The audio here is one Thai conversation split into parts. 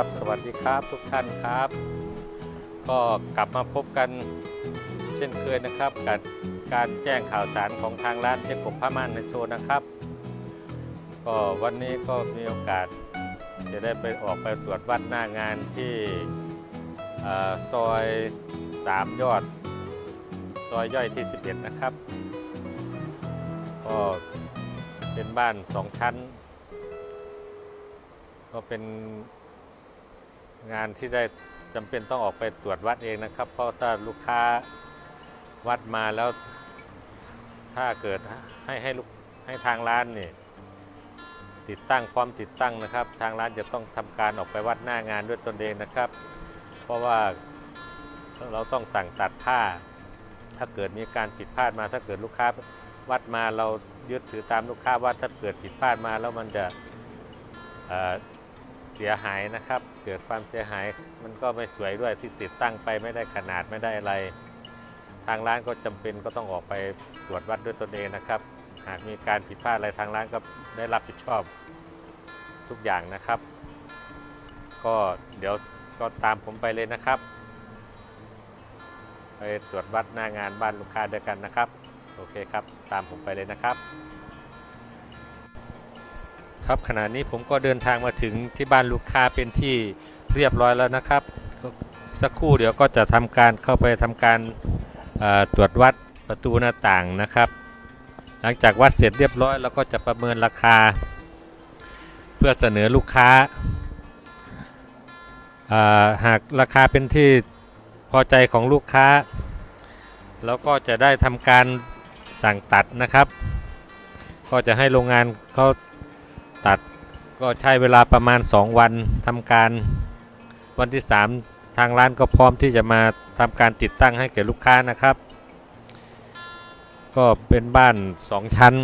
ครับ สวัสดีครับทุกท่านครับ ก็กลับมาพบกันเช่นเคยนะครับ กับการแจ้งข่าวสารของทางร้านเจ๊กบผ้าม่านในโซนนะครับ ก็วันนี้ก็มีโอกาสจะได้ไปออกไปตรวจวัดหน้างานที่เอ่อซอย3ยอด ซอยย่อยที่ 11 นะครับ ก็เป็นบ้าน2ชั้น ก็เป็น งานที่ได้จำเป็นต้องออกไปตรวจวัดเองนะครับ เพราะถ้าลูกค้าวัดมาแล้ว ถ้าเกิดให้ให้ลูกให้ทางร้านนี่ติดตั้งความติดตั้งนะครับ ทางร้านจะต้องทำการออกไปวัดหน้างานด้วยตนเองนะครับ เพราะว่าเราต้องสั่งตัดผ้า ถ้าเกิดมีการผิดพลาดมาถ้าเกิดลูกค้าวัดมาเรายึดถือตามลูกค้าว่าถ้าเกิดผิดพลาดมาแล้วมันจะ เสียหายนะครับ เกิดความเสียหายมันก็ไม่สวยด้วยที่ติดตั้งไปไม่ได้ขนาดไม่ได้อะไร ทางร้านก็จำเป็นก็ต้องออกไปตรวจวัดด้วยตนเองนะครับ หากมีการผิดพลาดอะไรทางร้านก็ได้รับผิดชอบทุกอย่างนะครับ ก็เดี๋ยวก็ตามผมไปเลยนะครับ ไปตรวจวัดหน้างานบ้านลูกค้าด้วยกันนะครับ โอเคครับ ตามผมไปเลยนะครับ ครับขณะนี้ผมก็เดินทางมาถึงที่บ้านลูกค้าเป็นที่เรียบร้อยแล้วนะครับ สักครู่เดี๋ยวก็จะทำการเข้าไปทำการตรวจวัดประตูหน้าต่างนะครับ หลังจากวัดเสร็จเรียบร้อยเราก็จะประเมินราคา เพื่อเสนอลูกค้าอ่าหากราคาเป็นที่พอใจของลูกค้า แล้วก็จะได้ทำการสั่งตัดนะครับ ก็จะให้โรงงานเขา ตัดก็ใช้เวลาประมาณ 2 วันทำการวันที่ 3 ทางร้านก็พร้อมที่จะมาทำการติดตั้งให้แก่ลูกค้านะครับ ก็เป็นบ้าน 2 ชั้น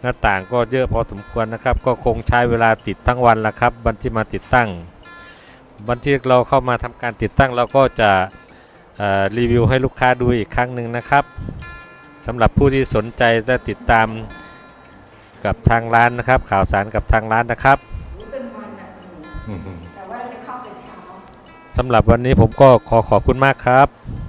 หน้าต่างก็เยอะพอสมควรนะครับ ก็คงใช้เวลาติดทั้งวันละครับ วันที่มาติดตั้ง วันที่เราเข้ามาทำการติดตั้งเราก็จะรีวิวให้ลูกค้าดูอีกครั้งหนึ่งนะครับสำหรับผู้ที่สนใจและติดตาม กับทางร้านนะครับ ข่าวสารกับทางร้านนะครับเป็นวันอะหนูแต่ว่าเราจะเข้าแต่เช้าสำหรับวันนี้ผมก็ขอขอบคุณมากครับค